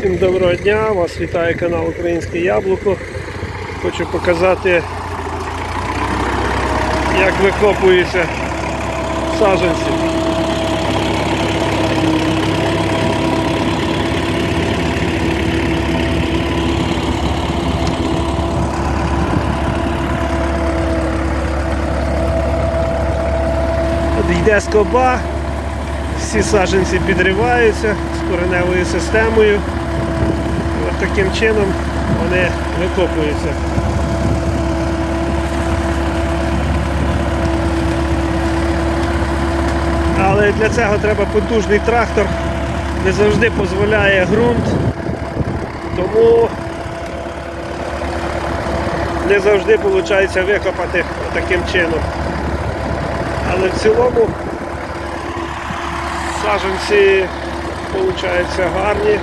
Всім доброго дня, вас вітає канал Українське Яблуко. Хочу показати, як викопуються саджанці. От йде скоба, всі саджанці підриваються з кореневою системою. Таким чином вони викопуються. Але для цього треба потужний трактор, не завжди дозволяє ґрунт, тому не завжди виходить викопати таким чином. Але в цілому саджанці виходять гарні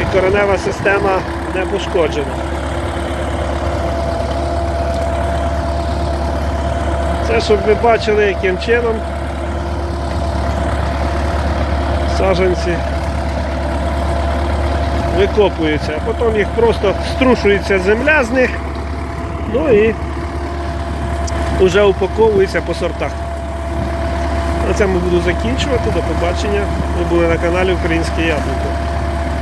і коренева система не пошкоджена. Це щоб ви бачили, яким чином саджанці викопуються, а потім їх просто струшується земля з них, ну і вже упаковується по сортах. На цьому буду закінчувати. До побачення. Ви були на каналі Українське Яблуко.